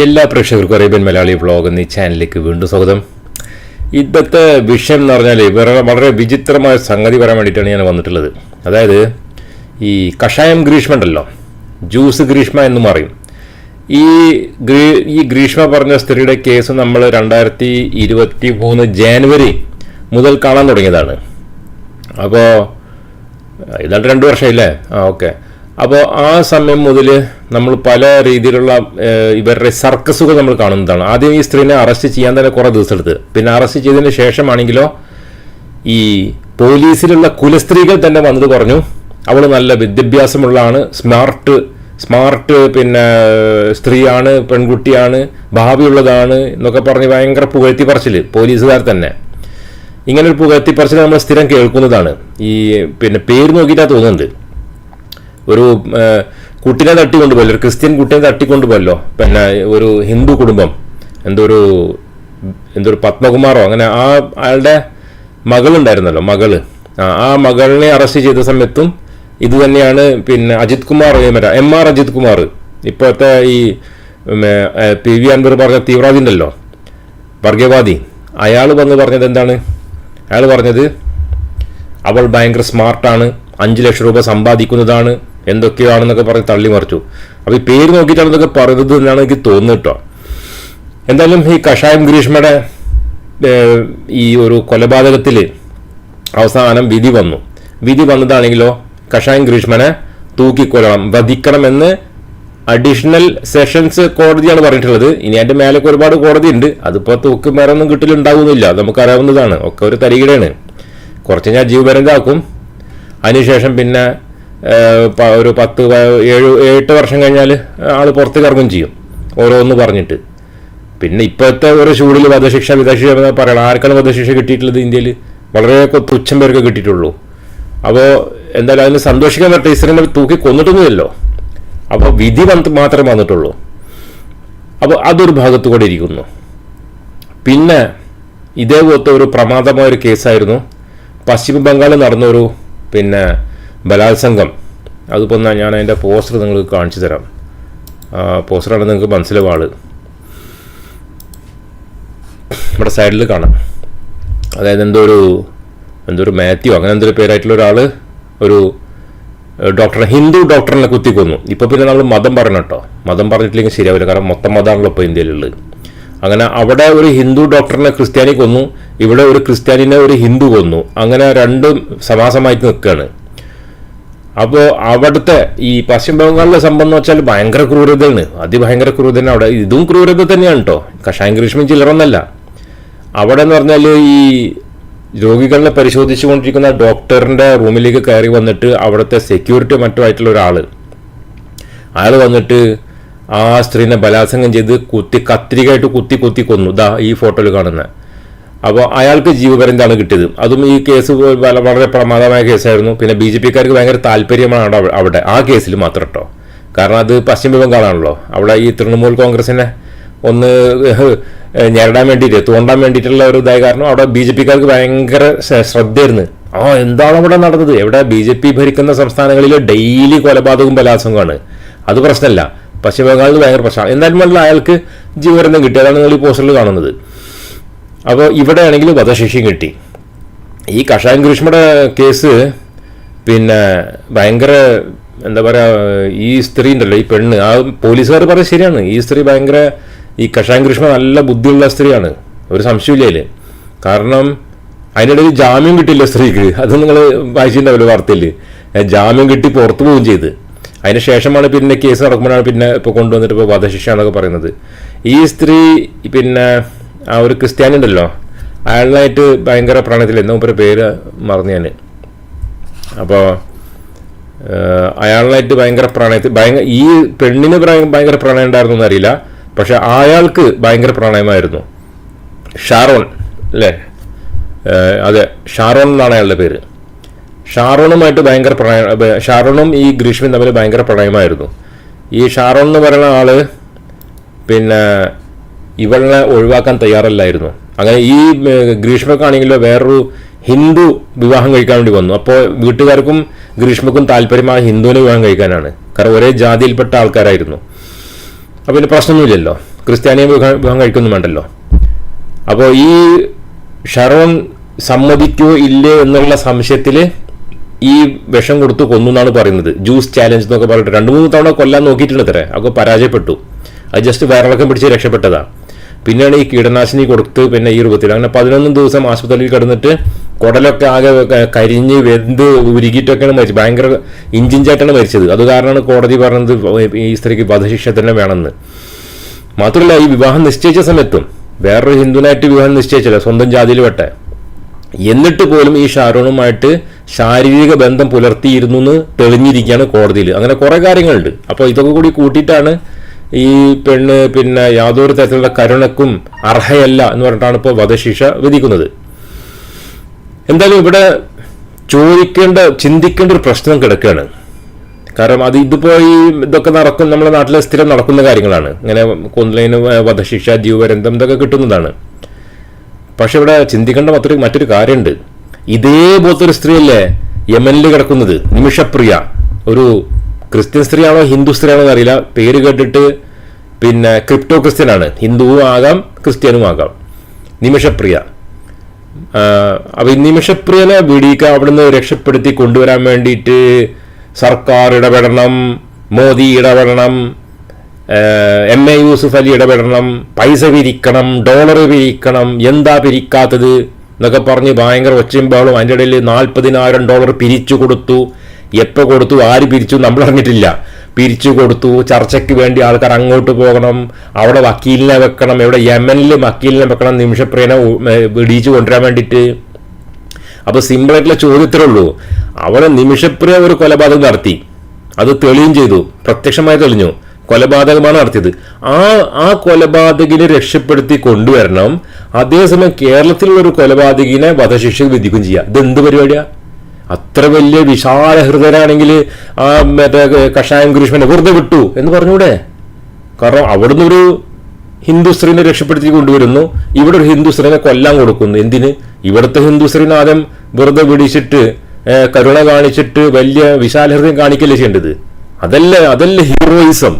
എല്ലാ പ്രേക്ഷകർക്കും Arabian Malayali vlog എന്നീ ചാനലിലേക്ക് വീണ്ടും സ്വാഗതം. ഇന്നത്തെ വിഷയം എന്ന് പറഞ്ഞാൽ വളരെ വിചിത്രമായ സംഗതി പറയാൻ വേണ്ടിയിട്ടാണ് ഞാൻ വന്നിട്ടുള്ളത്. അതായത് ഈ കഷായം ഗ്രീഷ്മ ഉണ്ടല്ലോ ജ്യൂസ് ഗ്രീഷ്മ എന്ന് പറയും. ഈ ഗ്രീ ഈ ഗ്രീഷ്മ പറഞ്ഞ സ്ത്രീയുടെ കേസ് നമ്മൾ രണ്ടായിരത്തി ഇരുപത്തി മൂന്ന് ജാനുവരി മുതൽ കാണാൻ തുടങ്ങിയതാണ്. അപ്പോൾ ഏതാണ്ട് രണ്ട് വർഷമില്ലേ ആ ഓക്കെ. അപ്പോൾ ആ സമയം മുതൽ നമ്മൾ പല രീതിയിലുള്ള ഇവരുടെ സർക്കസുകൾ നമ്മൾ കാണുന്നതാണ്. ആദ്യം ഈ സ്ത്രീനെ അറസ്റ്റ് ചെയ്യാൻ തന്നെ കുറേ ദിവസം എടുത്ത് പിന്നെ അറസ്റ്റ് ചെയ്തതിന് ശേഷമാണെങ്കിലോ ഈ പോലീസിലുള്ള കുലസ്ത്രീകൾ തന്നെ വന്നത് പറഞ്ഞു അവൾ നല്ല വിദ്യാഭ്യാസമുള്ളതാണ് സ്മാർട്ട് സ്മാർട്ട് പിന്നെ സ്ത്രീയാണ് പെൺകുട്ടിയാണ് ഭാവിയുള്ളതാണ് എന്നൊക്കെ പറഞ്ഞ് ഭയങ്കര പുകഴ്ത്തി പറച്ചിൽ പോലീസുകാർ തന്നെ. ഇങ്ങനെ ഒരു പുകഴ്ത്തി പറച്ചിൽ നമ്മൾ സ്ഥിരം കേൾക്കുന്നതാണ്. ഈ പിന്നെ പേര് നോക്കിയിട്ടാണ് തോന്നുന്നുണ്ട്. ഒരു കുട്ടിനെ തട്ടിക്കൊണ്ടുപോയല്ലോ ഒരു ക്രിസ്ത്യൻ കുട്ടിനെ തട്ടിക്കൊണ്ടുപോയല്ലോ. പിന്നെ ഒരു ഹിന്ദു കുടുംബം എന്തോ ഒരു എന്തോ ഒരു പത്മകുമാറോ അങ്ങനെ ആ അയാളുടെ മകളുണ്ടായിരുന്നല്ലോ മകൾ. ആ മകളിനെ അറസ്റ്റ് ചെയ്ത സമയത്തും ഇത് തന്നെയാണ് പിന്നെ അജിത് കുമാർ മറ്റേ എം ആർ അജിത് കുമാർ. ഇപ്പോഴത്തെ ഈ പി വി അൻവർ പറഞ്ഞ തീവ്രവാദി ഉണ്ടല്ലോ വർഗീയവാദി. അയാൾ വന്ന് പറഞ്ഞത് എന്താണ്? അയാൾ പറഞ്ഞത് അവൾ ഭയങ്കര സ്മാർട്ടാണ് അഞ്ച് ലക്ഷം രൂപ സമ്പാദിക്കുന്നതാണ് എന്തൊക്കെയാണെന്നൊക്കെ പറഞ്ഞ് തള്ളി മറിച്ചു. അപ്പോൾ ഈ പേര് നോക്കിയിട്ടാണ് ഇതൊക്കെ പറയുന്നത് എന്നാണ് എനിക്ക് തോന്നുന്നത് കേട്ടോ. എന്തായാലും ഈ കഷായം ഗ്രീഷ്മയുടെ ഈ ഒരു കൊലപാതകത്തിൽ അവസാനം വിധി വന്നു. വിധി വന്നതാണെങ്കിലോ കഷായം ഗ്രീഷ്മനെ തൂക്കിക്കൊല്ലണം വധിക്കണമെന്ന് അഡീഷണൽ സെഷൻസ് കോടതിയാണ് പറഞ്ഞിട്ടുള്ളത്. ഇനി അതിന്റെ മേലൊക്കെ ഒരുപാട് കോടതി ഉണ്ട് അതിപ്പോ തൂക്ക് മരൊന്നും കിട്ടിലുണ്ടാകുന്നില്ല നമുക്കറിയാവുന്നതാണ്. ഒക്കെ ഒരു തരികിടയാണ്. കുറച്ച് ഞാൻ ജീവപര്യന്താക്കും അതിനുശേഷം പിന്നെ ഒരു പത്ത് ഏഴ് എട്ട് വർഷം കഴിഞ്ഞാൽ ആൾ പുറത്തേക്ക് ഇറങ്ങും ചെയ്യും. ഓരോന്ന് പറഞ്ഞിട്ട്. പിന്നെ ഇപ്പോഴത്തെ ഒരു ചൂടിൽ വധശിക്ഷ വിധശിക്ഷ പറയണം ആർക്കാണ് വധശിക്ഷ കിട്ടിയിട്ടുള്ളത് ഇന്ത്യയിൽ വളരെ തുച്ഛം പേർക്ക് കിട്ടിയിട്ടുള്ളൂ. അപ്പോൾ എന്തായാലും അതിന് സന്തോഷിക്കാൻ പറ്റില്ല ഇസ്രേലിനെ തൂക്കി കൊന്നിട്ടൊന്നുമില്ലല്ലോ. അപ്പോൾ വിധി മാത്രമേ വന്നിട്ടുള്ളൂ. അപ്പോൾ അതൊരു ഭാഗത്ത് കൂടെ ഇരിക്കുന്നു. പിന്നെ ഇതേപോലത്തെ ഒരു പ്രമാദമായ ഒരു കേസായിരുന്നു. പശ്ചിമ ബംഗാളിൽ നടന്നൊരു പിന്നെ ബലാത്സംഗം. അതിപ്പോൾ ഞാൻ അതിന്റെ പോസ്റ്റർ നിങ്ങൾക്ക് കാണിച്ചു തരാം. പോസ്റ്ററാണ് നിങ്ങൾക്ക് മനസ്സിലാവും ആൾ നമ്മുടെ സൈഡിൽ കാണാം. അതായത് എന്തോ ഒരു എന്തോ ഒരു മാത്യു അങ്ങനെ എന്തൊരു പേരായിട്ടുള്ള ഒരാൾ ഒരു ഡോക്ടർ ഹിന്ദു ഡോക്ടറിനെ കുത്തിക്കൊന്നു ഇപ്പോൾ പിന്നെ നമ്മൾ മതം പറയണം കേട്ടോ. മതം പറഞ്ഞിട്ടില്ലെങ്കിൽ ശരിയാവില്ല. കാരണം മൊത്തം മതമാണല്ലോ ഇപ്പോൾ ഇന്ത്യയിലുള്ളത്. അങ്ങനെ അവിടെ ഒരു ഹിന്ദു ഡോക്ടറിനെ ക്രിസ്ത്യാനി കൊന്നു. ഇവിടെ ഒരു ക്രിസ്ത്യാനിനെ ഒരു ഹിന്ദു കൊന്നു. അങ്ങനെ രണ്ടും സമാസമായിട്ട് നിൽക്കുകയാണ് അപ്പോൾ അവിടുത്തെ ഈ പശ്ചിമ ബംഗാളിലെ സംഭവം വെച്ചാൽ ഭയങ്കര ക്രൂരതയാണ്. അതിഭയങ്കര ക്രൂരതയാണ് അവിടെ. ഇതും ക്രൂരത തന്നെയാണ് കേട്ടോ കഷായം ഗ്രീഷ്മം ചിലറൊന്നല്ല അവിടെ എന്ന് പറഞ്ഞാൽ ഈ രോഗികളെ പരിശോധിച്ചു കൊണ്ടിരിക്കുന്ന ഡോക്ടറിന്റെ റൂമിലേക്ക് കയറി വന്നിട്ട് അവിടുത്തെ സെക്യൂരിറ്റി മറ്റുമായിട്ടുള്ള ഒരാൾ അയാൾ വന്നിട്ട് ആ സ്ത്രീനെ ബലാത്സംഗം ചെയ്ത് കുത്തി കത്രികയായിട്ട് കുത്തി കുത്തി കൊന്നു. ദാ ഈ ഫോട്ടോയിൽ കാണുന്നത് അപ്പോൾ അയാൾക്ക് ജീവപര്യന്താണ് കിട്ടിയത്. അതും ഈ കേസ് വളരെ പ്രമാദമായ കേസായിരുന്നു. പിന്നെ ബി ജെ പിക്കാർക്ക് ഭയങ്കര താല്പര്യമാണ് അവിടെ- ആ കേസിൽ മാത്രം കേട്ടോ കാരണം അത് പശ്ചിമ ബംഗാളാണല്ലോ. അവിടെ ഈ തൃണമൂൽ കോൺഗ്രസിനെ ഒന്ന് ഞെരടാൻ വേണ്ടിയിട്ട് തോണ്ടാൻ വേണ്ടിയിട്ടുള്ള ഒരു ഇതായ കാരണം അവിടെ ബി ജെ പിക്കാർക്ക് ഭയങ്കര ശ്രദ്ധയായിരുന്നു. ആ എന്താണ് അവിടെ നടന്നത്? എവിടെ ബി ജെ പി ഭരിക്കുന്ന സംസ്ഥാനങ്ങളിൽ ഡെയിലി കൊലപാതകവും ബലാത്സംഗമാണ് അത് പ്രശ്നമല്ല. പശ്ചിമ ബംഗാളിൽ ഭയങ്കര പ്രശ്നമാണ്. എന്തായാലും അയാൾക്ക് ജീവപര്യന്തം കിട്ടി. അതാണ് നിങ്ങൾ ഈ പോസ്റ്ററിൽ കാണുന്നത്. അപ്പോൾ ഇവിടെ ആണെങ്കിൽ വധശിക്ഷയും കിട്ടി. ഈ കഷായം ഗ്രീഷ്മയുടെ കേസ് പിന്നെ ഭയങ്കര എന്താ പറയുക ഈ സ്ത്രീ ഉണ്ടല്ലോ ഈ പെണ്ണ് ആ പോലീസുകാർ പറയുന്നത് ശരിയാണ്. ഈ സ്ത്രീ ഭയങ്കര ഈ കഷായം ഗ്രീഷ്മ നല്ല ബുദ്ധിയുള്ള സ്ത്രീയാണ്. ഒരു സംശയമില്ല കാരണം അതിനിടയിൽ ജാമ്യം കിട്ടില്ല സ്ത്രീക്ക്. അത് നിങ്ങൾ വായിച്ചിട്ടുണ്ടാവില്ല വാർത്തയിൽ ജാമ്യം കിട്ടി പുറത്തു പോവുകയും ചെയ്ത്. അതിന് ശേഷമാണ് പിന്നെ കേസ് നടക്കുമ്പോഴാണ് പിന്നെ ഇപ്പോൾ കൊണ്ടുവന്നിട്ട് ഇപ്പോൾ വധശിക്ഷ എന്നൊക്കെ പറയുന്നത്. ഈ സ്ത്രീ പിന്നെ ആ ഒരു ക്രിസ്ത്യാനി ഉണ്ടല്ലോ. അയാളായിട്ട് ഭയങ്കര പ്രണയത്തിൽ എന്നും മൂപ്പരെ പേര് മറന്നു ഞാൻ അപ്പോൾ അയാളായിട്ട് ഭയങ്കര പ്രണയത്തിൽ ഭയങ്കര ഈ പെണ്ണിന് ഭയങ്കര പ്രണയം ഉണ്ടായിരുന്നു എന്നറിയില്ല പക്ഷെ അയാൾക്ക് ഭയങ്കര പ്രണയമായിരുന്നു. ഷാറോൺ അല്ലേ? അതെ ഷാറോൺ എന്നാണ് അയാളുടെ പേര്. ഷാറോണുമായിട്ട് ഭയങ്കര പ്രണയം ഷാറോണും ഈ ഗ്രീഷ്മയും തമ്മിൽ ഭയങ്കര പ്രണയമായിരുന്നു. ഈ ഷാറോൺ എന്ന് പറയുന്ന ആൾ പിന്നെ ഇവളിനെ ഒഴിവാക്കാൻ തയ്യാറല്ലായിരുന്നു. അങ്ങനെ ഈ ഗ്രീഷ്മക്കാണെങ്കിലും വേറൊരു ഹിന്ദു വിവാഹം കഴിക്കാൻ വേണ്ടി വന്നു. അപ്പോൾ വീട്ടുകാർക്കും ഗ്രീഷ്മക്കും താല്പര്യം ആ ഹിന്ദുവിനെ വിവാഹം കഴിക്കാനാണ്. കാരണം ഒരേ ജാതിയിൽപ്പെട്ട ആൾക്കാരായിരുന്നു. അപ്പോൾ പിന്നെ പ്രശ്നമൊന്നുമില്ലല്ലോ. ക്രിസ്ത്യാനിയെ വിവാഹം കഴിക്കൊന്നും വേണ്ടല്ലോ. അപ്പോൾ ഈ ഷറോൺ സമ്മതിക്കോ ഇല്ലേ എന്നുള്ള സംശയത്തിൽ ഈ വിഷം കൊടുത്തു കൊന്നു എന്നാണ് പറയുന്നത്. ജ്യൂസ് ചാലഞ്ച് എന്നൊക്കെ പറഞ്ഞിട്ട് രണ്ട് മൂന്ന് തവണ കൊല്ലാൻ നോക്കിയിട്ടുണ്ട് അത്രേ അപ്പോൾ പരാജയപ്പെട്ടു. അത് ജസ്റ്റ് വയറിളക്കം പിടിച്ച് രക്ഷപ്പെട്ടതാ. പിന്നെയാണ് ഈ കീടനാശിനി കൊടുത്ത് പിന്നെ ഈ രൂപത്തിൽ. അങ്ങനെ പതിനൊന്ന് ദിവസം ആശുപത്രിയിൽ കിടന്നിട്ട് കുടലൊക്കെ ആകെ കരിഞ്ഞ് വെന്ത് ഉരുകിയിട്ടൊക്കെയാണ് മരിച്ചത്. ഭയങ്കര ഇഞ്ചിഞ്ചായിട്ടാണ് മരിച്ചത്. അത് കാരണമാണ് കോടതി പറഞ്ഞത് ഈ സ്ത്രീക്ക് വധശിക്ഷ തന്നെ വേണമെന്ന്. മാത്രമല്ല ഈ വിവാഹം നിശ്ചയിച്ച സമയത്തും വേറൊരു ഹിന്ദുനായിട്ട് വിവാഹം നിശ്ചയിച്ചില്ല സ്വന്തം ജാതിയിൽ വെട്ടെ എന്നിട്ട് പോലും ഈ ഷാരോണുമായിട്ട് ശാരീരിക ബന്ധം പുലർത്തിയിരുന്നു എന്ന് തെളിഞ്ഞിരിക്കുകയാണ് കോടതിയിൽ. അങ്ങനെ കുറേ കാര്യങ്ങളുണ്ട്. അപ്പോൾ ഇതൊക്കെ കൂടി കൂട്ടിയിട്ടാണ് ഈ പെണ്ണ് പിന്നെ യാതൊരു തരത്തിലുള്ള കരുണക്കും അർഹയല്ല എന്ന് പറഞ്ഞിട്ടാണ് ഇപ്പോൾ വധശിക്ഷ വിധിക്കുന്നത്. എന്തായാലും ഇവിടെ ചോദിക്കേണ്ട ചിന്തിക്കേണ്ട ഒരു പ്രശ്നം കിടക്കുകയാണ്. കാരണം അത് ഇതിപ്പോ ഈ ഇതൊക്കെ നടക്കും നമ്മുടെ നാട്ടിൽ സ്ഥിരം നടക്കുന്ന കാര്യങ്ങളാണ്. ഇങ്ങനെ കൊന്നലിന് വധശിക്ഷ ജീവപര്യന്തം ഇതൊക്കെ കിട്ടുന്നതാണ്. പക്ഷെ ഇവിടെ ചിന്തിക്കേണ്ട മറ്റൊരു മറ്റൊരു കാര്യമുണ്ട്. ഇതേപോലത്തെ ഒരു സ്ത്രീയല്ലേ യമനിൽ കിടക്കുന്നത്? നിമിഷപ്രിയ ഒരു ക്രിസ്ത്യൻ സ്ത്രീയാണോ ഹിന്ദു സ്ത്രീയാണോ എന്നറിയില്ല. പേര് കേട്ടിട്ട് പിന്നെ ക്രിപ്റ്റോ ക്രിസ്ത്യൻ ആണ് ഹിന്ദുവും ആകാം ക്രിസ്ത്യാനും ആകാം. നിമിഷപ്രിയ. അപ്പം ഈ നിമിഷപ്രിയനെ വിടിയിക്കുക അവിടുന്ന് രക്ഷപ്പെടുത്തി കൊണ്ടുവരാൻ വേണ്ടിയിട്ട് സർക്കാർ ഇടപെടണം മോദി ഇടപെടണം എം എ യൂസുഫ് അലി ഇടപെടണം പൈസ പിരിക്കണം ഡോളർ പിരിക്കണം എന്താ പിരിക്കാത്തത് എന്നൊക്കെ പറഞ്ഞ് ഭയങ്കര ഒച്ചയും ബഹളും അതിന്റെ ഇടയിൽ നാൽപ്പതിനായിരം ഡോളർ പിരിച്ചു കൊടുത്തു. എപ്പോൾ കൊടുത്തു ആര് പിരിച്ചു നമ്മൾ അറിഞ്ഞിട്ടില്ല. പിരിച്ചു കൊടുത്തു ചർച്ചയ്ക്ക് വേണ്ടി ആൾക്കാർ അങ്ങോട്ട് പോകണം അവിടെ വക്കീലിനെ വെക്കണം ഇവിടെ യമനിൽ വക്കീലിനെ വെക്കണം നിമിഷപ്രിയനെ വെടിയിച്ച് കൊണ്ടുവരാൻ വേണ്ടിയിട്ട്. അപ്പോൾ സിമ്പിളായിട്ടുള്ള ചോദ്യത്തിലേ ഉള്ളൂ. അവിടെ നിമിഷപ്രിയ ഒരു കൊലപാതകം നടത്തി. അത് തെളിയും ചെയ്തു. പ്രത്യക്ഷമായി തെളിഞ്ഞു. കൊലപാതകമാണ് നടത്തിയത്. ആ ആ കൊലപാതകിനെ രക്ഷപ്പെടുത്തി കൊണ്ടുവരണം. അതേസമയം കേരളത്തിലുള്ള ഒരു കൊലപാതകിനെ വധശിക്ഷ വിധിക്കുകയും ചെയ്യുക ഇത് എന്ത് പരിപാടിയാ? അത്ര വലിയ വിശാല ഹൃദയനാണെങ്കിൽ ആ മറ്റേ കഷായം ഗ്രീഷ്മനെ വെറുതെ വിട്ടു എന്ന് പറഞ്ഞൂടെ? കാരണം അവിടുന്ന് ഒരു ഹിന്ദു സ്ത്രീനെ രക്ഷപ്പെടുത്തി കൊണ്ടുവരുന്നു. ഇവിടെ ഒരു ഹിന്ദു സ്ത്രീനെ കൊല്ലാൻ കൊടുക്കുന്നു. എന്തിന്? ഇവിടുത്തെ ഹിന്ദു സ്ത്രീനെ ആദ്യം വെറുതെ പിടിച്ചിട്ട് കരുണ കാണിച്ചിട്ട് വലിയ വിശാലഹൃദയം കാണിക്കല്ലേ ചെയ്യേണ്ടത്? അതല്ല അതല്ല ഹീറോയിസം.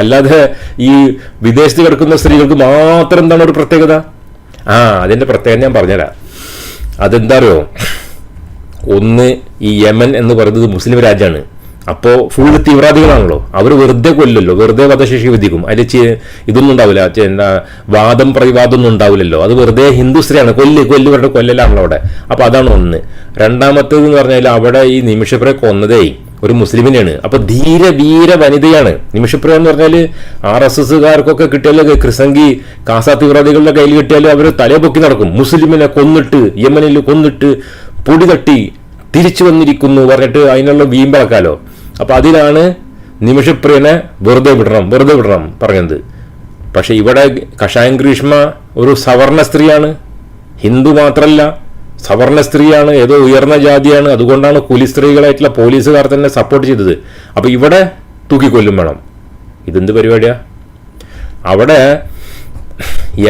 അല്ലാതെ ഈ വിദേശത്ത് കിടക്കുന്ന സ്ത്രീകൾക്ക് മാത്രം എന്താണ് ഒരു പ്രത്യേകത? ആ അതിന്റെ പ്രത്യേകത ഞാൻ പറഞ്ഞുതരാം. അതെന്താ അറിയോ? ഒന്ന് ഈ യമൻ എന്ന് പറയുന്നത് മുസ്ലിം രാജ്യമാണ്. അപ്പോൾ ഫുൾ തീവ്രവാദികളാണല്ലോ അവർ വെറുതെ കൊല്ലല്ലോ. വെറുതെ വധശേഷി വിധിക്കും. അതിൽ ഇതൊന്നും ഉണ്ടാവില്ല. എന്താ വാദം പ്രതിവാദമൊന്നും ഉണ്ടാവില്ലല്ലോ. അത് വെറുതെ ഹിന്ദു സ്ത്രീയാണ്. കൊല്ല് കൊല്ല് പറഞ്ഞ കൊല്ലലാണല്ലോ അവിടെ. അപ്പോൾ അതാണ് ഒന്ന്. രണ്ടാമത്തേത് എന്ന് പറഞ്ഞാൽ അവിടെ ഈ നിമിഷപ്രയെ കൊന്നതേ ഒരു മുസ്ലിമിനെയാണ്. അപ്പോൾ ധീര വീര വനിതയാണ്. നിമിഷപ്രിയ എന്ന് പറഞ്ഞാൽ ആർ എസ് എസ്സുകാർക്കൊക്കെ കിട്ടിയാൽ ക്രിസംഗി കാസ തീവ്രവാദികളുടെ കയ്യിൽ കിട്ടിയാൽ അവർ തലയെ പൊക്കി നടക്കും. മുസ്ലിമിനെ കൊന്നിട്ട് യമനിൽ കൊന്നിട്ട് പൊടി തട്ടി തിരിച്ചു വന്നിരിക്കുന്നു പറഞ്ഞിട്ട് അതിനുള്ള വീമ്പിളക്കാലോ. അപ്പൊ അതിലാണ് നിമിഷപ്രിയനെ വെറുതെ വിടണം വെറുതെ വിടണം പറഞ്ഞത്. പക്ഷെ ഇവിടെ കഷായം ഗ്രീഷ്മ ഒരു സവർണ സ്ത്രീയാണ്. ഹിന്ദു മാത്രമല്ല സവർണ സ്ത്രീയാണ് ഏതോ ഉയർന്ന ജാതിയാണ്. അതുകൊണ്ടാണ് കുലി സ്ത്രീകളായിട്ടുള്ള പോലീസുകാർ തന്നെ സപ്പോർട്ട് ചെയ്തത്. അപ്പൊ ഇവിടെ തൂക്കിക്കൊല്ലും വേണം. ഇതെന്ത് പരിപാടിയാ? അവിടെ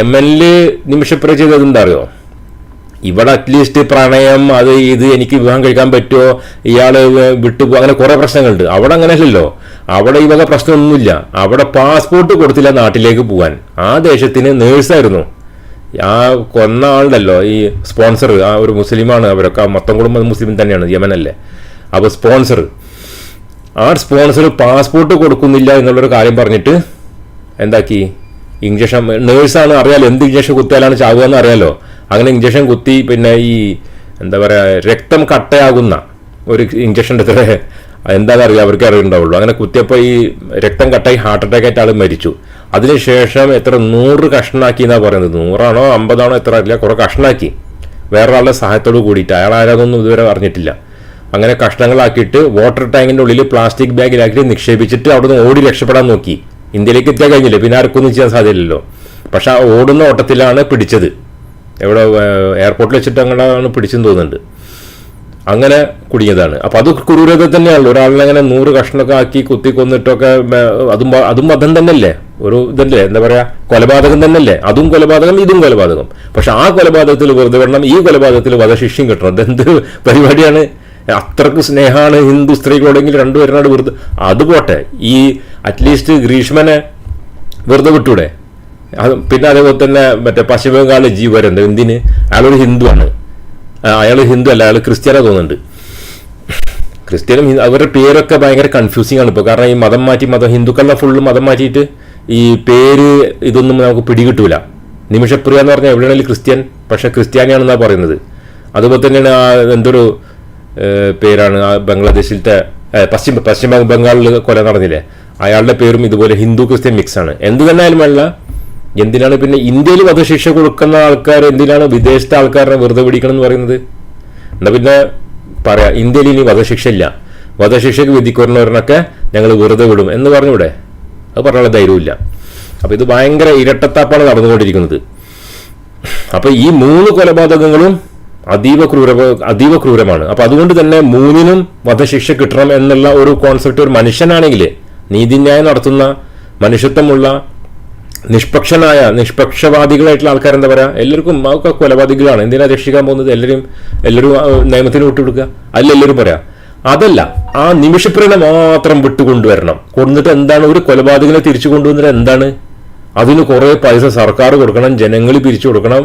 എം എൽ എ നിമിഷപ്രിയ ചെയ്തത് എന്താ അറിയോ? ഇവിടെ അറ്റ്ലീസ്റ്റ് പ്രണയം അത് ഇത് എനിക്ക് വിവാഹം കഴിക്കാൻ പറ്റുമോ? വിട്ടു വിട്ടുപോ അങ്ങനെ കുറെ പ്രശ്നങ്ങളുണ്ട്. അവിടെ അങ്ങനെയല്ലല്ലോ അവിടെ ഈ വക പ്രശ്നമൊന്നുമില്ല. അവിടെ പാസ്പോർട്ട് കൊടുത്തില്ല നാട്ടിലേക്ക് പോകാൻ. ആ ദേശത്തിന് നേഴ്സായിരുന്നു ആ കൊന്ന ആളുണ്ടല്ലോ ഈ സ്പോൺസർ ആ ഒരു മുസ്ലിമാണ് അവരൊക്കെ. മൊത്തം കുടുംബം മുസ്ലിം തന്നെയാണ് യമനല്ലേ. അപ്പോൾ സ്പോൺസർ ആ സ്പോൺസർ പാസ്പോർട്ട് കൊടുക്കുന്നില്ല എന്നുള്ളൊരു കാര്യം പറഞ്ഞിട്ട് എന്താക്കി? ഇഞ്ചക്ഷൻ നേഴ്സാണ് അറിയാലോ. എന്ത് ഇഞ്ചക്ഷൻ കുത്തിയാലാണ് ചാവുക എന്ന് അറിയാലോ അങ്ങനെ ഇഞ്ചക്ഷൻ കുത്തി പിന്നെ ഈ എന്താ പറയുക രക്തം കട്ടയാകുന്ന ഒരു ഇഞ്ചക്ഷൻ എടുത്തത് എന്താണെന്ന് അറിയാം അവർക്ക് അറിവുണ്ടാവുള്ളൂ. അങ്ങനെ കുത്തിയപ്പോൾ ഈ രക്തം കട്ടായി ഹാർട്ട് അറ്റാക്ക് ആയിട്ട് ആൾ മരിച്ചു. അതിനുശേഷം എത്ര നൂറ് കഷ്ണാക്കി എന്നാണ് പറയുന്നത്? നൂറാണോ അമ്പതാണോ എത്ര അറിയില്ല. കുറേ കഷ്ണാക്കി. വേറൊരാളുടെ സഹായത്തോട് കൂടിയിട്ട്. അയാൾ ആരാതൊന്നും ഇതുവരെ അറിഞ്ഞിട്ടില്ല. അങ്ങനെ കഷ്ണങ്ങളാക്കിയിട്ട് വാട്ടർ ടാങ്കിന്റെ ഉള്ളിൽ പ്ലാസ്റ്റിക് ബാഗിലാക്കിയിട്ട് നിക്ഷേപിച്ചിട്ട് അവിടുന്ന് ഓടി രക്ഷപ്പെടാൻ നോക്കി. ഇന്ത്യയിലേക്ക് എത്തിയാൽ കഴിഞ്ഞില്ല? പിന്നെ ആർക്കൊന്നും ചെയ്യാൻ സാധ്യതയില്ലല്ലോ. പക്ഷെ ആ ഓടുന്ന ഓട്ടത്തിലാണ് പിടിച്ചത്. എവിടെ എയർപോർട്ടിൽ വെച്ചിട്ട് അങ്ങനെയാണ് പിടിച്ചെന്ന് തോന്നുന്നുണ്ട്. അങ്ങനെ കുടുങ്ങിയതാണ്. അപ്പോൾ അത് ക്രൂരത തന്നെയാണല്ലോ. ഒരാളിനെ അങ്ങനെ നൂറ് കഷ്ണമൊക്കെ ആക്കി കുത്തി കൊന്നിട്ടൊക്കെ അതും അതും മതം തന്നെയല്ലേ? ഒരു ഇതല്ലേ? എന്താ പറയുക കൊലപാതകം തന്നെയല്ലേ? അതും കൊലപാതകം ഇതും കൊലപാതകം. പക്ഷെ ആ കൊലപാതകത്തിൽ വെറുതെ വിടണം ഈ കൊലപാതകത്തിൽ വധശിക്ഷയും കിട്ടണം. അതെന്ത് പരിപാടിയാണ്? അത്രയ്ക്ക് സ്നേഹമാണ് ഹിന്ദു സ്ത്രീകളോടെങ്കിൽ രണ്ടുപേരനോട് വെറുതെ അത് പോട്ടെ. ഈ അറ്റ്ലീസ്റ്റ് ഗ്രീഷ്മനെ വെറുതെ വിട്ടൂടെ? അത് പിന്നെ അതേപോലെ തന്നെ മറ്റേ പശ്ചിമ ബംഗാളിലെ വരുന്നുണ്ട് എന്തിന്? അയാളൊരു ഹിന്ദുവാണ്. അയാൾ ഹിന്ദു അല്ല അയാൾ ക്രിസ്ത്യാനോ തോന്നുന്നുണ്ട്. ക്രിസ്ത്യനും അവരുടെ പേരൊക്കെ ഭയങ്കര കൺഫ്യൂസിംഗ് ആണ് ഇപ്പോൾ കാരണം ഈ മതം മാറ്റി മതം ഹിന്ദുക്കളുടെ ഫുള്ള് മതം മാറ്റിയിട്ട് ഈ പേര് ഇതൊന്നും നമുക്ക് പിടികിട്ടൂല. നിമിഷപ്രിയ എന്ന് പറഞ്ഞാൽ എവിടെയാണെങ്കിലും ക്രിസ്ത്യൻ പക്ഷേ ക്രിസ്ത്യാനിയാണെന്നാണ് പറയുന്നത്. അതുപോലെ തന്നെയാണ് ആ എന്തൊരു പേരാണ് ആ ബംഗ്ലാദേശിലത്തെ പശ്ചിമ പശ്ചിമ ബംഗാളിൽ കൊല നടന്നില്ലേ? അയാളുടെ പേരും ഇതുപോലെ ഹിന്ദു ക്രിസ്ത്യൻ മിക്സ് ആണ്. എന്ത് തന്നെ ആയാലും എന്തിനാണ് പിന്നെ ഇന്ത്യയിൽ വധശിക്ഷ കൊടുക്കുന്ന ആൾക്കാർ എന്തിനാണ് വിദേശത്തെ ആൾക്കാരെ വെറുതെ പിടിക്കണം എന്ന് പറയുന്നത്? എന്നാ പിന്നെ പറയാ ഇന്ത്യയിൽ ഇനി വധശിക്ഷ ഇല്ല. വധശിക്ഷയ്ക്ക് വിധിക്കുന്നവരനൊക്കെ ഞങ്ങൾ വെറുതെ വിടും എന്ന് പറഞ്ഞൂടെ? അത് പറയാനുള്ള ധൈര്യമില്ല അപ്പൊ ഇത് ഭയങ്കര ഇരട്ടത്താപ്പാണ് നടന്നുകൊണ്ടിരിക്കുന്നത്. അപ്പൊ ഈ മൂന്ന് കൊലപാതകങ്ങളും അതീവ ക്രൂര അതീവ ക്രൂരമാണ്. അപ്പൊ അതുകൊണ്ട് തന്നെ മൂന്നിനും വധശിക്ഷ കിട്ടണം എന്നുള്ള ഒരു കോൺസെപ്റ്റ് ഒരു മനുഷ്യനാണെങ്കിൽ നീതിന്യായം നടത്തുന്ന മനുഷ്യത്വമുള്ള നിഷ്പക്ഷനായ നിഷ്പക്ഷവാദികളായിട്ടുള്ള ആൾക്കാർ എന്താ പറയുക എല്ലാവർക്കും ഒക്കെ കൊലപാതകളാണ് എന്തിനാ രക്ഷിക്കാൻ പോകുന്നത്? എല്ലാവരും എല്ലാവരും നിയമത്തിന് വിട്ടുകൊടുക്കുക അല്ല എല്ലാവരും പറയാം അതല്ല ആ നിമിഷപ്രേരണ മാത്രം വിട്ടുകൊണ്ടുവരണം. കൊണ്ടിട്ട് എന്താണ്? ഒരു കൊലപാതകനെ തിരിച്ചു കൊണ്ടുവന്നിട്ട് എന്താണ്? അതിന് കുറേ പൈസ സർക്കാർ കൊടുക്കണം ജനങ്ങൾ പിരിച്ചു കൊടുക്കണം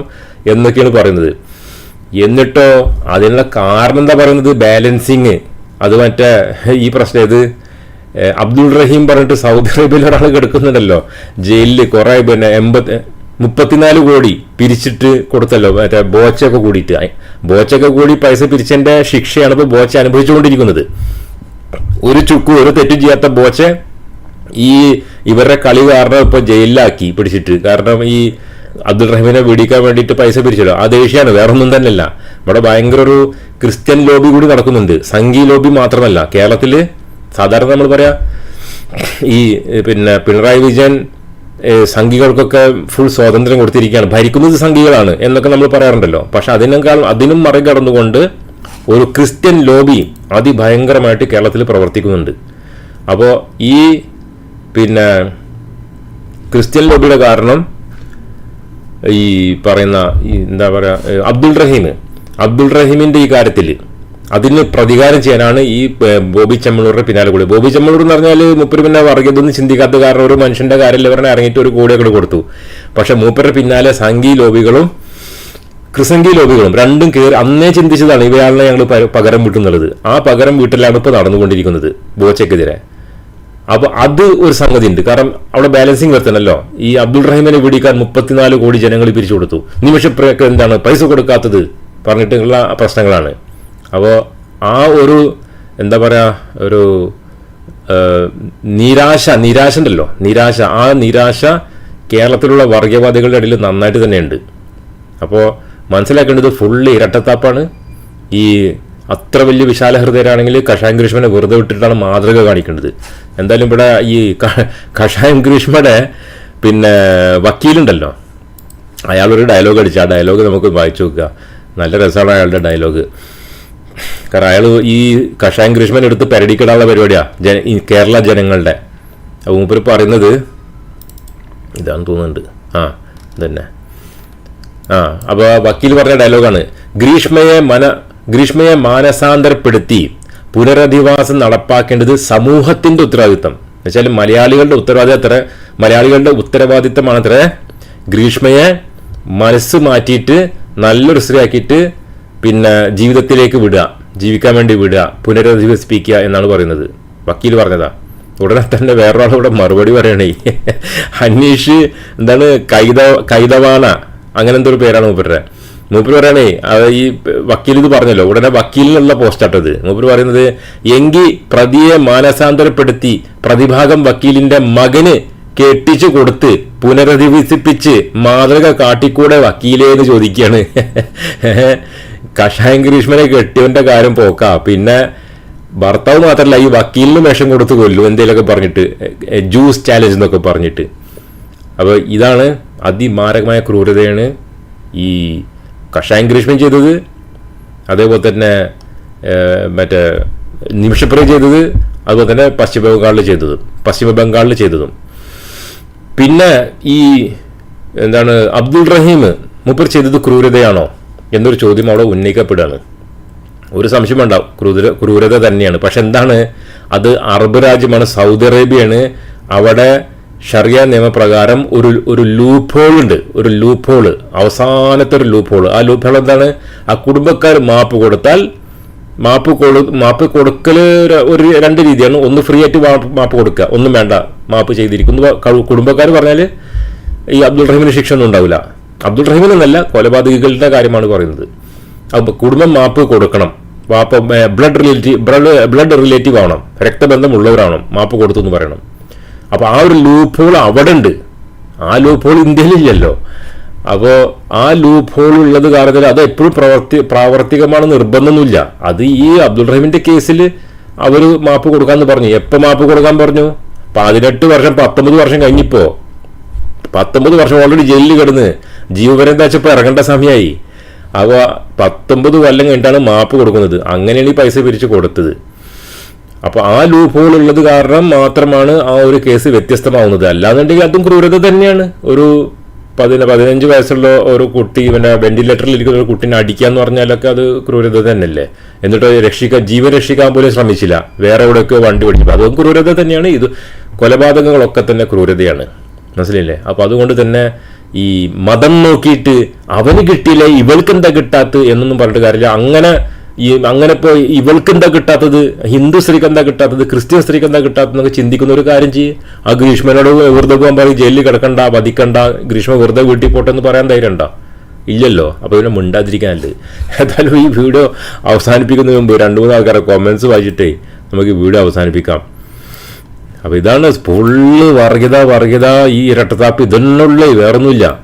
എന്നൊക്കെയാണ് പറയുന്നത്. എന്നിട്ടോ അതിനുള്ള കാരണം എന്താ പറയുന്നത്? ബാലൻസിങ്. അത് മറ്റേ ഈ പ്രശ്നം ഇത് അബ്ദുൾ റഹീം പറഞ്ഞിട്ട് സൗദി അറേബ്യയിൽ ഒരാൾ കിടക്കുന്നുണ്ടല്ലോ. ജയിലിൽ കുറെ പിന്നെ എൺപത് മുപ്പത്തിനാല് കോടി പിരിച്ചിട്ട് കൊടുത്തല്ലോ. മറ്റേ ബോച്ചൊക്കെ കൂടിയിട്ട്. ബോച്ചൊക്കെ കൂടി പൈസ പിരിച്ചതിന്റെ ശിക്ഷയാണ് ഇപ്പോൾ ബോച്ച അനുഭവിച്ചുകൊണ്ടിരിക്കുന്നത്. ഒരു ചുക്കും ഒരു തെറ്റും ചെയ്യാത്ത ബോച്ചെ ഈ ഇവരുടെ കളി കാരണം ഇപ്പൊ ജയിലിലാക്കി പിടിച്ചിട്ട്. കാരണം ഈ അബ്ദുൾ റഹീമിനെ പിടിക്കാൻ വേണ്ടിയിട്ട് പൈസ പിരിച്ചല്ലോ. ആ ദേഷ്യാണ് വേറെ ഒന്നും തന്നെയല്ല. ഇവിടെ ഭയങ്കര ഒരു ക്രിസ്ത്യൻ ലോബി കൂടി നടക്കുന്നുണ്ട്. സംഘി ലോബി മാത്രമല്ല. കേരളത്തിൽ സാധാരണ നമ്മൾ പറയാം ഈ പിന്നെ പിണറായി വിജയൻ സംഘികൾക്കൊക്കെ ഫുൾ സ്വാതന്ത്ര്യം കൊടുത്തിരിക്കുകയാണ്. ഭരിക്കുന്നത് സംഘികളാണ് എന്നൊക്കെ നമ്മൾ പറയാറുണ്ടല്ലോ. പക്ഷെ അതിനേക്കാൾ അതിനും മറികടന്നുകൊണ്ട് ഒരു ക്രിസ്ത്യൻ ലോബി അതിഭയങ്കരമായിട്ട് കേരളത്തിൽ പ്രവർത്തിക്കുന്നുണ്ട്. അപ്പോൾ ഈ പിന്നെ ക്രിസ്ത്യൻ ലോബിയുടെ കാരണം ഈ പറയുന്ന ഈ എന്താ പറയുക അബ്ദുൾ റഹീം. അബ്ദുൾ റഹീമിന്റെ ഈ കാര്യത്തിൽ അതിന് പ്രതികാരം ചെയ്യാനാണ് ഈ ബോബി ചെമ്മണൂറിന്റെ പിന്നാലെ കൂടി ബോബി ചെമ്മളൂർ എന്ന് പറഞ്ഞാൽ മൂപ്പര് പിന്നെ വർഗീയതൊന്നും ചിന്തിക്കാത്ത കാരണം ഒരു മനുഷ്യന്റെ കാര്യം ഇവരെ ഇറങ്ങിയിട്ട് ഒരു കോടിയൊക്കെ കൊടുത്തു. പക്ഷെ മൂപ്പരുടെ പിന്നാലെ സംഘി ലോബികളും ക്രിസംഗി ലോബികളും രണ്ടും കയറി അന്നേ ചിന്തിച്ചതാണ് ഇവയാളെ ഞങ്ങൾ പകരം വീട്ടുന്നുള്ളത്. ആ പകരം വീട്ടിലാണ് ഇപ്പോൾ നടന്നുകൊണ്ടിരിക്കുന്നത് ബോച്ചയ്ക്കെതിരെ. അപ്പോൾ അത് ഒരു സംഗതി ഉണ്ട് കാരണം അവിടെ ബാലൻസിങ് വരുത്തണല്ലോ. ഈ അബ്ദുൾ റഹീമിനെ പിടിക്കാൻ മുപ്പത്തിനാല് കോടി ജനങ്ങൾ പിരിച്ചു കൊടുത്തു. നിമിഷപ്രയൊക്കെ എന്താണ് പൈസ കൊടുക്കാത്തത് പറഞ്ഞിട്ടുള്ള പ്രശ്നങ്ങളാണ്. അപ്പോൾ ആ ഒരു എന്താ പറയുക ഒരു നിരാശ നിരാശ ഉണ്ടല്ലോ. നിരാശ. ആ നിരാശ കേരളത്തിലുള്ള വർഗീയവാദികളുടെ ഇടയിൽ നന്നായിട്ട് തന്നെയുണ്ട്. അപ്പോൾ മനസ്സിലാക്കേണ്ടത് ഫുള്ള് ഇരട്ടത്താപ്പാണ്. ഈ അത്ര വലിയ വിശാല ഹൃദയരാണെങ്കിൽ കഷായം ഗ്രീഷ്മനെ വെറുതെ വിട്ടിട്ടാണ് മാതൃക കാണിക്കേണ്ടത്. എന്തായാലും ഇവിടെ ഈ കഷായം ഗ്രീഷ്മയുടെ പിന്നെ വക്കീലുണ്ടല്ലോ. അയാളൊരു ഡയലോഗ് അടിച്ചു ആ ഡയലോഗ് നമുക്ക് വായിച്ചു നോക്കുക. നല്ല രസമാണ് അയാളുടെ ഡയലോഗ് കാരണം അയാൾ ഈ കഷായം ഗ്രീഷ്മൻ എടുത്ത് പരടിക്കിടാനുള്ള പരിപാടിയാണ് ജന കേരള ജനങ്ങളുടെ. അപ്പോൾ മൂപ്പർ പറയുന്നത് ഇതാണെന്ന് തോന്നുന്നുണ്ട്. ആ ഇതന്നെ. ആ അപ്പോൾ വക്കീൽ പറഞ്ഞ ഡയലോഗാണ്. ഗ്രീഷ്മയെ മന ഗ്രീഷ്മയെ മാനസാന്തരപ്പെടുത്തി പുനരധിവാസം നടപ്പാക്കേണ്ടത് സമൂഹത്തിന്റെ ഉത്തരവാദിത്തം എന്നുവെച്ചാൽ മലയാളികളുടെ ഉത്തരവാദിത്തം അത്ര മലയാളികളുടെ ഉത്തരവാദിത്തമാണ് അത്ര ഗ്രീഷ്മയെ മനസ്സ് മാറ്റിയിട്ട് നല്ലൊരു സ്ത്രീയാക്കിയിട്ട് പിന്നെ ജീവിതത്തിലേക്ക് വിടുക. ജീവിക്കാൻ വേണ്ടി വിടുക പുനരധിവസിപ്പിക്കുക എന്നാണ് പറയുന്നത്. വക്കീൽ പറഞ്ഞതാ. ഉടനെ തന്നെ വേറൊരാളിവിടെ മറുപടി പറയണേ. അന്വേഷ് എന്താണ് കൈത കൈതവാന അങ്ങനെ എന്തൊരു പേരാണ് മൂപ്പരുടെ. മൂപ്പര് പറയണേ അത് ഈ വക്കീൽ ഇത് പറഞ്ഞല്ലോ. ഉടനെ വക്കീലിനുള്ള പോസ്റ്റാട്ടത് മൂപ്പര് പറയുന്നത് എങ്കിൽ പ്രതിയെ മാനസാന്തരപ്പെടുത്തി പ്രതിഭാഗം വക്കീലിന്റെ മകന് കെട്ടിച്ചു കൊടുത്ത് പുനരധിവസിപ്പിച്ച് മാതൃക കാട്ടിക്കൂടെ വക്കീലേ എന്ന് ചോദിക്കുകയാണ്. കഷായം ഗ്രീഷ്മനെ കെട്ടിയവന്റെ കാര്യം പോക്കാ. പിന്നെ ഭർത്താവ് മാത്രമല്ല ഈ വക്കീലിന് വേഷം കൊടുത്ത് കൊല്ലും എന്തെങ്കിലുമൊക്കെ പറഞ്ഞിട്ട് ജ്യൂസ് ചാലഞ്ച് എന്നൊക്കെ പറഞ്ഞിട്ട്. അപ്പോൾ ഇതാണ് അതിമാരകമായ ക്രൂരതയാണ് ഈ കഷായം ഗ്രീഷ്മൻ ചെയ്തത്. അതേപോലെ തന്നെ മറ്റേ നിമിഷപ്രിയ ചെയ്തത് അതുപോലെ തന്നെ പശ്ചിമ ബംഗാളിൽ ചെയ്തതും പശ്ചിമ ബംഗാളിൽ ചെയ്തതും. പിന്നെ ഈ എന്താണ് അബ്ദുൾ റഹീം മുപ്പർ ചെയ്തത് ക്രൂരതയാണോ? എന്നൊരു ചോദ്യം അവിടെ ഉന്നയിക്കപ്പെടുകയാണ്. ഒരു സംശയം ഉണ്ടാവും ക്രൂര ക്രൂരത തന്നെയാണ്. പക്ഷെ എന്താണ്? അത് അറബ് രാജ്യമാണ് സൗദി അറേബ്യയാണ്. അവിടെ ഷറിയ നിയമപ്രകാരം ഒരു ഒരു ലൂപ്പ് ഹോൾ ഉണ്ട്. ഒരു ലൂപ്പ് ഹോൾ അവസാനത്തെ ഒരു ലൂപ്പ് ഹോൾ ആ ലൂപ്പ് ഹോൾ എന്താണ്? ആ കുടുംബക്കാർ മാപ്പ് കൊടുത്താൽ മാപ്പ് കൊടു മാപ്പ് കൊടുക്കൽ ഒരു രണ്ട് രീതിയാണ്. ഒന്ന് ഫ്രീ ആയിട്ട് മാപ്പ് കൊടുക്കുക ഒന്നും വേണ്ട മാപ്പ് ചെയ്തിരിക്കുന്നു. കുടുംബക്കാർ പറഞ്ഞാൽ ഈ അബ്ദുൾ റഹീമിന് ശിക്ഷ ഒന്നും ഉണ്ടാവില്ല. അബ്ദുൾ റഹീമിനെന്നല്ല കൊലപാതകികളുടെ കാര്യമാണ് പറയുന്നത്. അപ്പോൾ കുടുംബം മാപ്പ് കൊടുക്കണം. വാപ്പ blood relative blood blood relative ആവണം. രക്തബന്ധമുള്ളവരാവണം മാപ്പ് കൊടുത്തു എന്ന് പറയണം. അപ്പോൾ ആ ഒരു ലൂപ്പ് ഹോൾ അവിടെ ഉണ്ട്. ആ ലൂപ്പ് ഹോൾ ഇന്ത്യയിലില്ലല്ലോ അപ്പോൾ ആ ലൂപ്പ് ഹോൾ ഉള്ളത് കാരണത്തിൽ അത് എപ്പോഴും പ്രവർത്തി പ്രാവർത്തികമാണ് നിർബന്ധമൊന്നുമില്ല. അത് ഈ അബ്ദുൾ റഹീമിന്റെ കേസിൽ അവർ മാപ്പ് കൊടുക്കാമെന്ന് പറഞ്ഞു. എപ്പോൾ മാപ്പ് കൊടുക്കാൻ പറഞ്ഞു? പതിനെട്ട് വർഷം പത്തൊമ്പത് വർഷം കഴിഞ്ഞിപ്പോ. പത്തൊമ്പത് വർഷം ഓൾറെഡി ജയിലിൽ കിടന്ന് ജീവപര്യന്ത വെച്ചപ്പോൾ ഇറങ്ങേണ്ട സമയമായി അപ്പോൾ പത്തൊമ്പത് കൊല്ലം കഴിഞ്ഞിട്ടാണ് മാപ്പ് കൊടുക്കുന്നത്. അങ്ങനെയാണ് ഈ പൈസ പിരിച്ച് കൊടുത്തത്. അപ്പോൾ ആ ലൂപ്പ് ഹോൾ ഉള്ളത് കാരണം മാത്രമാണ് ആ ഒരു കേസ് വ്യത്യസ്തമാവുന്നത്. അല്ലാന്നുണ്ടെങ്കിൽ അതും ക്രൂരത തന്നെയാണ്. ഒരു പതിന പതിനഞ്ച് വയസ്സുള്ള ഒരു കുട്ടി പിന്നെ വെന്റിലേറ്ററിൽ ഇരിക്കുന്ന ഒരു കുട്ടീനെ അടിക്കാന്ന് പറഞ്ഞാലൊക്കെ അത് ക്രൂരത തന്നെയല്ലേ? എന്നിട്ട് രക്ഷിക്കാൻ ജീവൻ രക്ഷിക്കാൻ പോലും ശ്രമിച്ചില്ല. വേറെ എവിടെയൊക്കെ വണ്ടി പിടിച്ചു അതും ക്രൂരത തന്നെയാണ്. ഇത് കൊലപാതകങ്ങളൊക്കെ തന്നെ ക്രൂരതയാണ്. മനസ്സിലില്ലേ അപ്പോൾ അതുകൊണ്ട് തന്നെ ഈ മതം നോക്കിയിട്ട് അവന് കിട്ടിയില്ല ഇവൾക്ക് എന്താ കിട്ടാത്തത് എന്നൊന്നും പറഞ്ഞിട്ട് കാര്യമില്ല. അങ്ങനെ ഈ അങ്ങനെ ഇപ്പോൾ ഇവൾക്ക് എന്താ കിട്ടാത്തത്? ഹിന്ദു സ്ത്രീക്ക് എന്താ കിട്ടാത്തത്? ക്രിസ്ത്യൻ സ്ത്രീക്ക് എന്താ കിട്ടാത്തതെന്നൊക്കെ ചിന്തിക്കുന്ന ഒരു കാര്യം ചെയ്യും. ആ ഗ്രീഷ്മനോട് വെറുതെ പോകാൻ പറയും ജയിലിൽ കിടക്കണ്ട വധിക്കണ്ട ഗ്രീഷ്മ വെറുതെ വീട്ടിൽ പോട്ടെ എന്ന് പറയാൻ ധൈര്യണ്ട ഇല്ലല്ലോ. അപ്പോൾ പിന്നെ മിണ്ടാതിരിക്കാനല്ലേ. ഏതായാലും ഈ വീഡിയോ അവസാനിപ്പിക്കുന്നതിന് മുമ്പ് രണ്ട് മൂന്ന് ആൾക്കാരെ കോമൻസ് വായിച്ചിട്ടേ നമുക്ക് വീഡിയോ അവസാനിപ്പിക്കാം. അപ്പോൾ ഇതാണ് ഫുള്ള് വർഗത വർഗത ഈ ഇരട്ടത്താപ്പ്. ഇതെന്നുള്ള വേറൊന്നുമില്ല.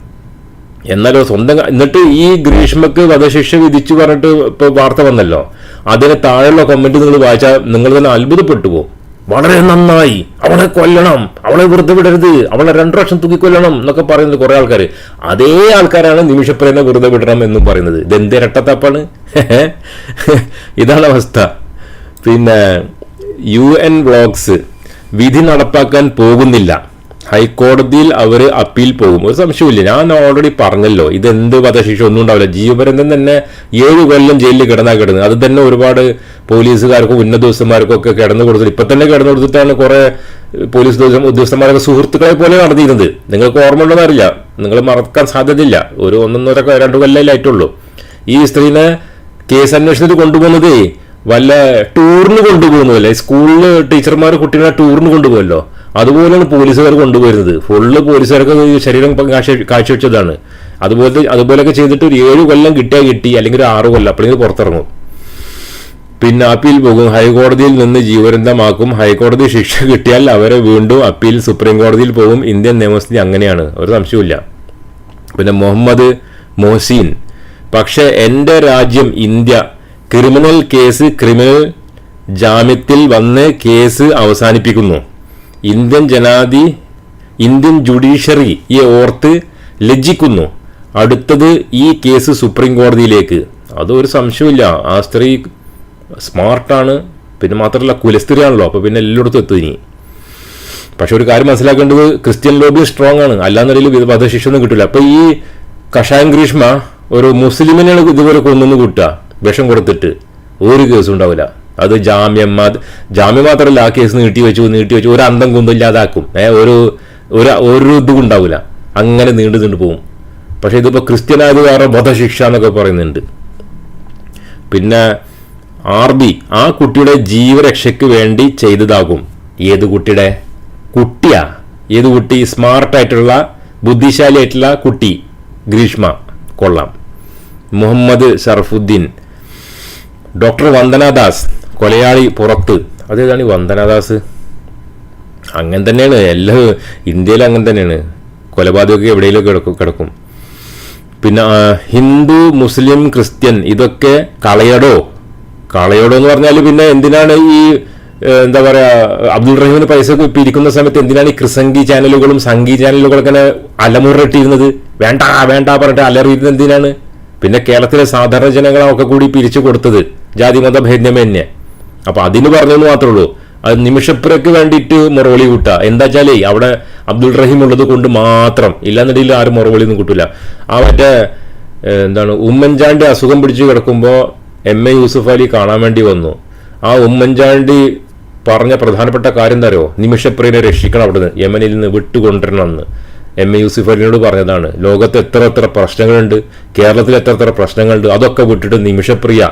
എന്നാലോ സ്വന്തം എന്നിട്ട് ഈ ഗ്രീഷ്മക്ക് വധശിക്ഷ വിധിച്ചു പറഞ്ഞിട്ട് ഇപ്പൊ വാർത്ത വന്നല്ലോ. അതിന് താഴെയുള്ള കമന്റ് നിങ്ങൾ വായിച്ചാൽ നിങ്ങൾ തന്നെ അത്ഭുതപ്പെട്ടു പോകും വളരെ നന്നായി. അവളെ കൊല്ലണം. അവളെ വെറുതെ വിടരുത്. അവളെ രണ്ടു ലക്ഷം തൂക്കിക്കൊല്ലണം എന്നൊക്കെ പറയുന്നത് കുറേ ആൾക്കാർ അതേ ആൾക്കാരാണ് നിമിഷപ്രേനെ വെറുതെ വിടണം എന്നും പറയുന്നത്. ഇതെന്ത് ഇരട്ടത്താപ്പാണ്? ഇതാണ് അവസ്ഥ. പിന്നെ യു എൻ വ്ളോഗ്സ്. വിധി നടപ്പാക്കാൻ പോകുന്നില്ല. ഹൈക്കോടതിയിൽ അവർ അപ്പീൽ പോകും. ഒരു സംശയമില്ല ഞാൻ ഓൾറെഡി പറഞ്ഞല്ലോ. ഇതെന്ത് വധശിക്ഷ? ഒന്നും ഉണ്ടാവില്ല. ജീവപര്യന്തം തന്നെ ഏഴ് കൊല്ലം ജയിലിൽ കിടന്നാ കിടന്ന്. അത് തന്നെ ഒരുപാട് പോലീസുകാർക്കും ഉന്നത ഉദ്യോഗസ്ഥന്മാർക്കും ഒക്കെ കിടന്നു കൊടുത്തിട്ട്. ഇപ്പൊ തന്നെ കിടന്നു കൊടുത്തിട്ടാണ് കുറെ പോലീസ് ഉദ്യോഗസ്ഥന്മാരൊക്കെ സുഹൃത്തുക്കളെ പോലെ നടന്നിരുന്നത്. നിങ്ങൾക്ക് ഓർമ്മ ഉള്ളതറിയില്ല നിങ്ങൾ മറക്കാൻ സാധ്യതയില്ല. ഒരു ഒന്നൊന്നര രണ്ട് കൊല്ലമായിട്ടുള്ളൂ ഈ സ്ത്രീനെ കേസ് അന്വേഷണത്തിൽ കൊണ്ടുപോകുന്നതേ വല്ല ടൂറിന് കൊണ്ടുപോകുന്നതല്ലേ സ്കൂളിൽ ടീച്ചർമാർ കുട്ടികളെ ടൂറിന് കൊണ്ടുപോകല്ലോ അതുപോലെയാണ് പോലീസുകാർ കൊണ്ടുപോയിരുന്നത്. ഫുള്ള് പോലീസുകാർക്ക് ശരീരം കാഴ്ചവെച്ചതാണ്. അതുപോലെ അതുപോലെയൊക്കെ ചെയ്തിട്ട് ഒരു ഏഴ് കൊല്ലം കിട്ടിയാൽ കിട്ടി അല്ലെങ്കിൽ ഒരു ആറ് കൊല്ലം അപ്പോഴെങ്കിൽ പുറത്തിറങ്ങും. പിന്നെ അപ്പീൽ പോകും. ഹൈക്കോടതിയിൽ നിന്ന് ജീവരന്തമാക്കും. ഹൈക്കോടതി ശിക്ഷ കിട്ടിയാൽ അവരെ വീണ്ടും അപ്പീൽ സുപ്രീം കോടതിയിൽ പോകും. ഇന്ത്യൻ നിയമസ്ഥിതി അങ്ങനെയാണ്. ഒരു സംശയമില്ല പിന്നെ മുഹമ്മദ് മൊഹസീൻ. പക്ഷേ എന്റെ രാജ്യം ഇന്ത്യ ക്രിമിനൽ കേസ് ക്രിമിനൽ ജാമ്യത്തിൽ വന്ന് കേസ് അവസാനിപ്പിക്കുന്നു. ഇന്ത്യൻ ജനാധി ഇന്ത്യൻ ജുഡീഷ്യറിയെ ഓർത്ത് ലജ്ജിക്കുന്നു. അടുത്തത് ഈ കേസ് സുപ്രീം കോടതിയിലേക്ക്. അതൊരു സംശയമില്ല ആ സ്ത്രീ സ്മാർട്ടാണ്. പിന്നെ മാത്രമല്ല കുലസ്ത്രീയാണല്ലോ അപ്പോൾ പിന്നെ എല്ലായിടത്തും എത്തും ഇനി. പക്ഷെ ഒരു കാര്യം മനസ്സിലാക്കേണ്ടത് ക്രിസ്ത്യൻ ലോബി സ്ട്രോങ് ആണ്. അല്ലാന്നുള്ള വധശിക്ഷ ഒന്നും കിട്ടില്ല അപ്പോൾ ഈ കഷായം ഗ്രീഷ്മ ഒരു മുസ്ലിമിനെയാണ് ഇതുപോലെ കൊന്നു കൂട്ടുക. വിഷം കൊടുത്തിട്ട് ഒരു കേസും ഉണ്ടാവില്ല. അത് ജാമ്യം ജാമ്യം മാത്രമല്ല ആ കേസ് നീട്ടി വെച്ചു നീട്ടി വെച്ചു. ഒരു അന്തം കുന്തം ഇല്ലാതാക്കും. ഏഹ് ഒരു ഒരു ഒരു ഇതും ഉണ്ടാവില്ല. അങ്ങനെ നീണ്ടു നീണ്ടു പോകും പക്ഷേ ഇതിപ്പോൾ ക്രിസ്ത്യനായത് വേറെ വധശിക്ഷ എന്നൊക്കെ പറയുന്നുണ്ട്. പിന്നെ ആർ ബി ആ കുട്ടിയുടെ ജീവരക്ഷയ്ക്ക് വേണ്ടി ചെയ്തതാകും. ഏത് കുട്ടിയുടെ? കുട്ടിയാ. ഏത് കുട്ടി? സ്മാർട്ടായിട്ടുള്ള ബുദ്ധിശാലിയായിട്ടുള്ള കുട്ടി. ഗ്രീഷ്മ. കൊള്ളാം. മുഹമ്മദ് ഷറഫുദ്ദീൻ. ഡോക്ടർ വന്ദനാദാസ് കൊലയാളി പുറത്ത്. അതേതാണ് ഈ വന്ദനാദാസ് അങ്ങനെ തന്നെയാണ്. എല്ലാ ഇന്ത്യയിൽ അങ്ങനെ തന്നെയാണ്. കൊലപാതകമൊക്കെ എവിടെയെങ്കിലും കിടക്കും കിടക്കും. പിന്നെ ഹിന്ദു മുസ്ലിം ക്രിസ്ത്യൻ ഇതൊക്കെ കളയടോ. കളയടോ എന്ന് പറഞ്ഞാൽ പിന്നെ എന്തിനാണ് ഈ എന്താ പറയുക അബ്ദുൾ റഹീമിന് പൈസ പിരിക്കുന്ന സമയത്ത് എന്തിനാണ് ഈ ക്രിസംഗി ചാനലുകളും സംഗീ ചാനലുകളൊക്കെ അലമുറട്ടിരുന്നത് വേണ്ട വേണ്ട പറഞ്ഞിട്ട് അലറിയിരുന്നത് എന്തിനാണ്? പിന്നെ കേരളത്തിലെ സാധാരണ ജനങ്ങളൊക്കെ കൂടി പിരിച്ചു കൊടുത്തത്. ജാതി മത ഭേദമന്യേ അപ്പൊ അതിന് പറഞ്ഞെന്ന് മാത്രമേ ഉള്ളൂ. അത് നിമിഷപ്പുരക്ക് വേണ്ടിയിട്ട് മുറവിളി കൂട്ടുക. എന്താ വെച്ചാലേ അവിടെ അബ്ദുൾ റഹീം ഉള്ളത് കൊണ്ട് മാത്രം ഇല്ലാന്നിടയിൽ ആരും മുറവിളി ഒന്നും കൂട്ടില്ല ആ മറ്റേ എന്താണ് ഉമ്മൻചാണ്ടി അസുഖം പിടിച്ച് കിടക്കുമ്പോൾ എം എ യൂസുഫ് അലി കാണാൻ വേണ്ടി വന്നു. ആ ഉമ്മൻചാണ്ടി പറഞ്ഞ പ്രധാനപ്പെട്ട കാര്യം എന്താ അറിയോ? നിമിഷപ്രിയനെ രക്ഷിക്കണം അവിടുന്ന്. യമനിൽ നിന്ന് വിട്ടുകൊണ്ടിരണം എന്ന് എം എ യൂസുഫ് അലിനോട് പറഞ്ഞതാണ് ലോകത്ത് എത്ര എത്ര പ്രശ്നങ്ങളുണ്ട്? കേരളത്തിൽ എത്ര എത്ര പ്രശ്നങ്ങളുണ്ട്? അതൊക്കെ വിട്ടിട്ട് നിമിഷപ്രിയ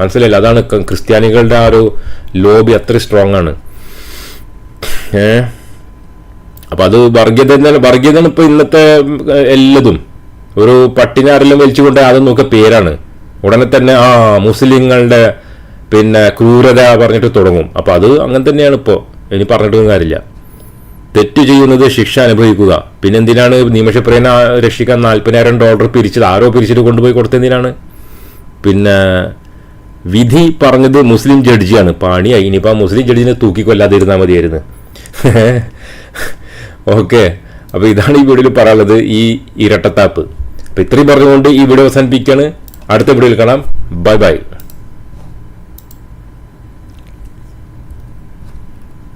മനസ്സിലായില്ല? അതാണ് ക്രിസ്ത്യാനികളുടെ ആ ഒരു ലോബി അത്ര സ്ട്രോങ് ആണ്. ഏ? അപ്പൊ അത് വർഗീയത തന്നെ വർഗീയതയാണ് ഇപ്പൊ ഇന്നത്തെ എല്ലതും. ഒരു പട്ടിനെ ആരെല്ലാം വലിച്ചുകൊണ്ട് അത് നോക്കിയ പേരാണ്. ഉടനെ തന്നെ ആ മുസ്ലിങ്ങളുടെ പിന്നെ ക്രൂരത പറഞ്ഞിട്ട് തുടങ്ങും. അപ്പൊ അത് അങ്ങനെ തന്നെയാണ് ഇപ്പോ. ഇനി പറഞ്ഞിട്ടൊന്നും കാര്യമില്ല. തെറ്റ് ചെയ്യുന്നത് ശിക്ഷ അനുഭവിക്കുക. പിന്നെ എന്തിനാണ് നിമിഷപ്രിയനെ രക്ഷിക്കാൻ നാൽപ്പതിനായിരം ഡോളർ പിരിച്ചത്? ആരോ പിരിച്ചിട്ട് കൊണ്ടുപോയി കൊടുത്തെന്തിനാണ് പിന്നെ വിധി പറഞ്ഞത് മുസ്ലിം ജഡ്ജിയാണ്. പാണിയായി ഇനിയിപ്പോൾ മുസ്ലിം ജഡ്ജിനെ തൂക്കിക്കൊല്ലാതിരുന്നാൽ മതിയായിരുന്നു. ഓക്കെ. അപ്പോൾ ഇതാണ് ഈ വീഡിയോയിൽ പറയാനുള്ളത് ഈ ഇരട്ടത്താപ്പ്. അപ്പോൾ ഇത്രയും പറഞ്ഞുകൊണ്ട് ഈ വീഡിയോ അവസാനിപ്പിക്കുകയാണ്. അടുത്ത വീഡിയോയിൽ കാണാം. Bye bye.